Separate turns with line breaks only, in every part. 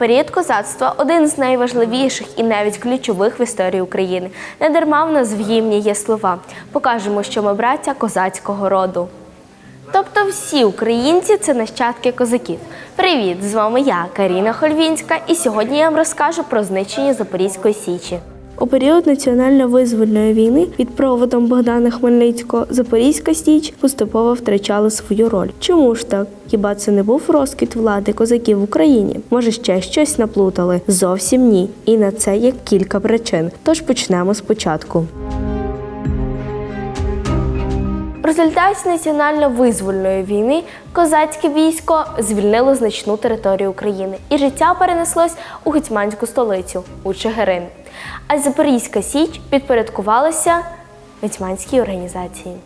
Період козацтва один з найважливіших і навіть ключових в історії України. Недарма в нас в гімні є слова. Покажемо, що ми браття козацького роду. Тобто всі українці це нащадки козаків. Привіт! З вами я, Каріна Хольвінська, і сьогодні я вам розкажу про знищення Запорізької Січі. У період національно-визвольної війни під проводом Богдана Хмельницького Запорізька Січ поступово втрачала свою роль. Чому ж так? Хіба це не був розквіт влади козаків в Україні? Може, ще щось наплутали? Зовсім ні. І на це є кілька причин. Тож почнемо спочатку. В результаті національно-визвольної війни козацьке військо звільнило значну територію України, і життя перенеслось у гетьманську столицю у Чигирин. А Запорізька Січ підпорядкувалася гетьманській організації.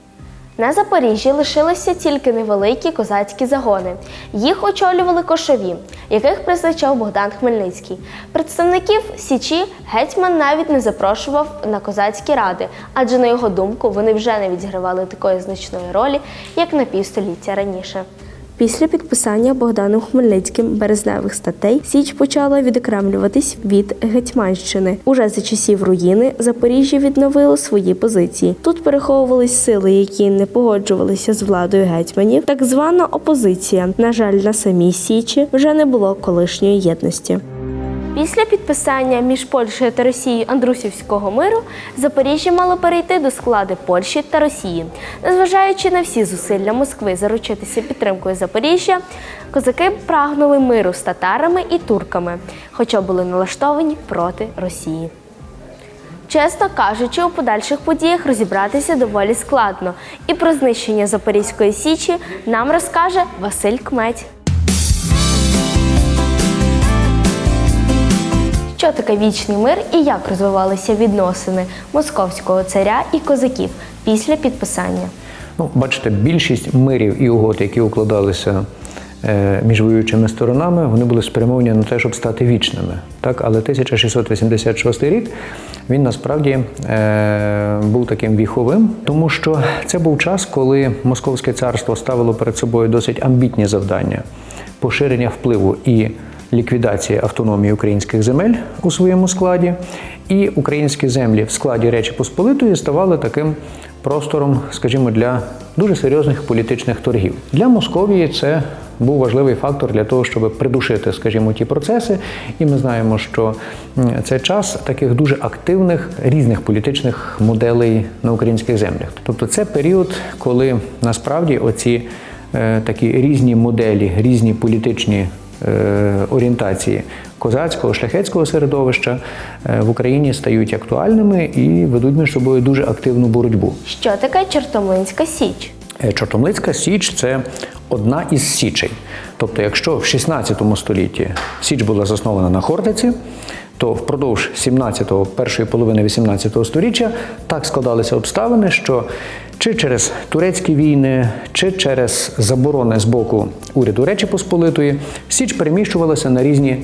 На Запоріжжі лишилися тільки невеликі козацькі загони. Їх очолювали кошові, яких призначав Богдан Хмельницький. Представників Січі гетьман навіть не запрошував на козацькі ради, адже на його думку вони вже не відігравали такої значної ролі, як на півстоліття раніше. Після підписання Богданом Хмельницьким березневих статей Січ почала відокремлюватись від Гетьманщини. Уже за часів руїни Запоріжжя відновило свої позиції. Тут переховувались сили, які не погоджувалися з владою гетьманів. Так звана опозиція. На жаль, на самій Січі вже не було колишньої єдності. Після підписання між Польщею та Росією Андрусівського миру Запоріжжя мало перейти до складу Польщі та Росії. Незважаючи на всі зусилля Москви заручитися підтримкою Запоріжжя, козаки прагнули миру з татарами і турками, хоча були налаштовані проти Росії. Чесно кажучи, у подальших подіях розібратися доволі складно, і про знищення Запорізької січі нам розкаже Василь Кметь. Що таке вічний мир і як розвивалися відносини московського царя і козаків після підписання?
Ну, бачите, більшість мирів і угод, які укладалися е, між воюючими сторонами, вони були спрямовані на те, щоб стати вічними. Так? Але 1686 рік він насправді е, був таким віховим, тому що це був час, коли Московське царство ставило перед собою досить амбітні завдання поширення впливу і ліквідації автономії українських земель у своєму складі, і українські землі в складі Речі Посполитої ставали таким простором, скажімо, для дуже серйозних політичних торгів. Для Московії це був важливий фактор для того, щоб придушити, скажімо, ті процеси. І ми знаємо, що це час таких дуже активних різних політичних моделей на українських землях. Тобто, це період, коли насправді оці е, такі різні моделі, різні політичні орієнтації козацького шляхетського середовища е, в Україні стають актуальними і ведуть між собою дуже активну боротьбу.
Що таке Чортомлинська Січ?
Е, Чортомлицька Січ це одна із січей. Тобто, якщо в 16 столітті Січ була заснована на Хортиці, то впродовж 17-го, першої половини 18-го століття так складалися обставини, що чи через турецькі війни, чи через заборони з боку уряду Речі Посполитої, Січ переміщувалася на різні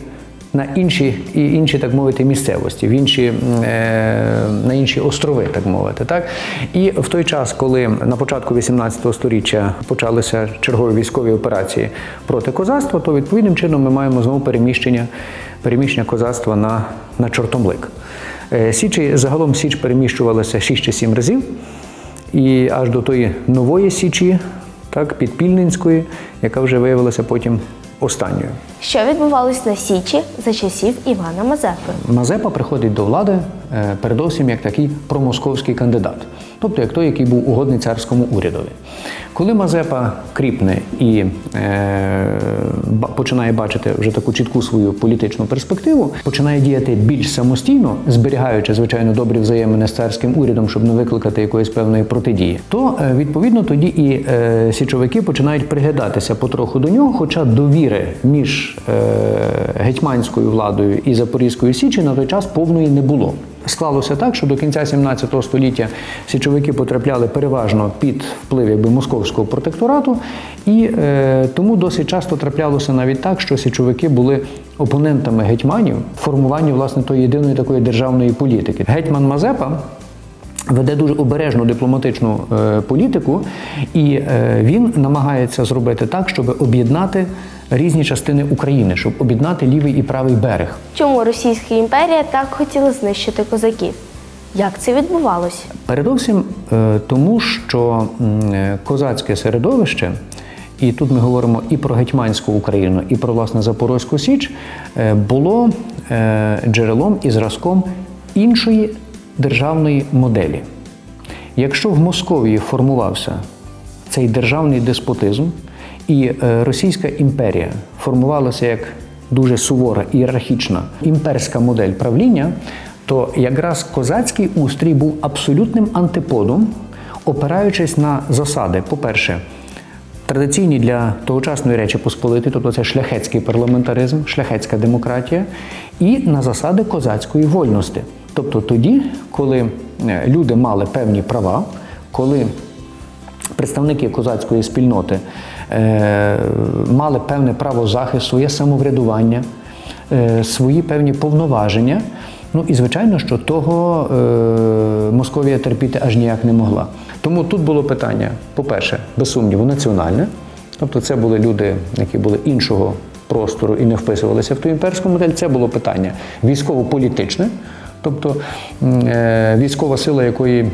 на інші і інші, так мовити, місцевості, в інші, е, на інші острови, так мовити. Так? І в той час, коли на початку 18 століття почалися чергові військові операції проти козацтва, то відповідним чином ми маємо знову переміщення, переміщення козацтва на, на Чортомлик. Е, Січі загалом Січ переміщувалася 6 чи 7 разів, і аж до тої нової Січі, так, підпільненської, яка вже виявилася потім останньою.
Що відбувалось на Січі за часів Івана Мазепи?
Мазепа приходить до влади е, передовсім як такий промосковський кандидат, тобто як той, який був угодний царському урядові. Коли Мазепа кріпне і е, починає бачити вже таку чітку свою політичну перспективу, починає діяти більш самостійно, зберігаючи звичайно добрі взаємини з царським урядом, щоб не викликати якоїсь певної протидії, то е, відповідно тоді і е, січовики починають приглядатися потроху до нього, хоча довіри між е, гетьманською владою і Запорізькою Січі на той час повної не було. Склалося так, що до кінця 17 століття січовики потрапляли переважно під вплив якби московського протекторату, і е, тому досить часто траплялося навіть так, що січовики були опонентами гетьманів в формуванні власне тої єдиної такої державної політики. Гетьман Мазепа веде дуже обережну дипломатичну е, політику, і е, він намагається зробити так, щоб об'єднати різні частини України, щоб об'єднати лівий і правий берег.
Чому Російська імперія так хотіла знищити козаків? Як це відбувалося?
Передовсім е, тому, що е, козацьке середовище, і тут ми говоримо і про гетьманську Україну, і про власне Запорозьку Січ, е, було е, джерелом і зразком іншої державної моделі. Якщо в Московії формувався цей державний деспотизм, і е, Російська імперія формувалася як дуже сувора ієрархічна імперська модель правління, то якраз козацький устрій був абсолютним антиподом, опираючись на засади, по-перше, традиційні для тогочасної Речі Посполити, тобто це шляхетський парламентаризм, шляхетська демократія, і на засади козацької вольності. Тобто тоді, коли е, люди мали певні права, коли представники козацької спільноти е, мали певне право захисту, своє самоврядування, е, свої певні повноваження. Ну і звичайно, що того е, Московія терпіти аж ніяк не могла. Тому тут було питання, по-перше, без сумніву, національне. Тобто це були люди, які були іншого простору і не вписувалися в ту імперську модель. Це було питання військово-політичне. Тобто е, військова сила, якої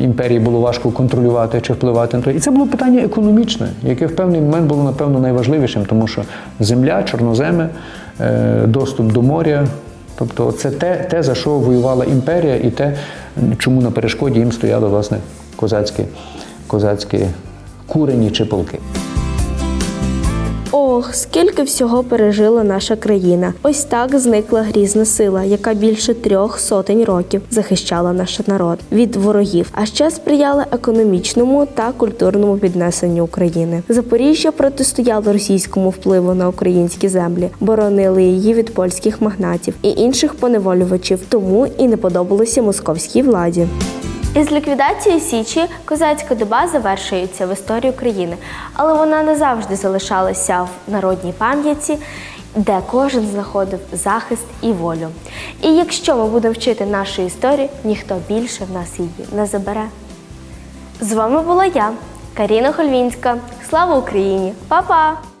імперії було важко контролювати чи впливати на то. І це було питання економічне, яке в певний момент було напевно найважливішим, тому що земля, чорноземи, е, доступ до моря. Тобто це те, те, за що воювала імперія, і те, чому на перешкоді їм стояли власне козацькі, козацькі курені чи полки.
Ох, скільки всього пережила наша країна. Ось так зникла грізна сила, яка більше трьох сотень років захищала наш народ від ворогів, а ще сприяла економічному та культурному піднесенню України. Запоріжжя протистояло російському впливу на українські землі, боронили її від польських магнатів і інших поневолювачів, тому і не подобалося московській владі. Із ліквідацією Січі козацька доба завершується в історії України, але вона не завжди залишалася в народній пам'яті, де кожен знаходив захист і волю. І якщо ми будемо вчити нашу історію, ніхто більше в нас її не забере. З вами була я, Каріна Хольвінська. Слава Україні! Па-па!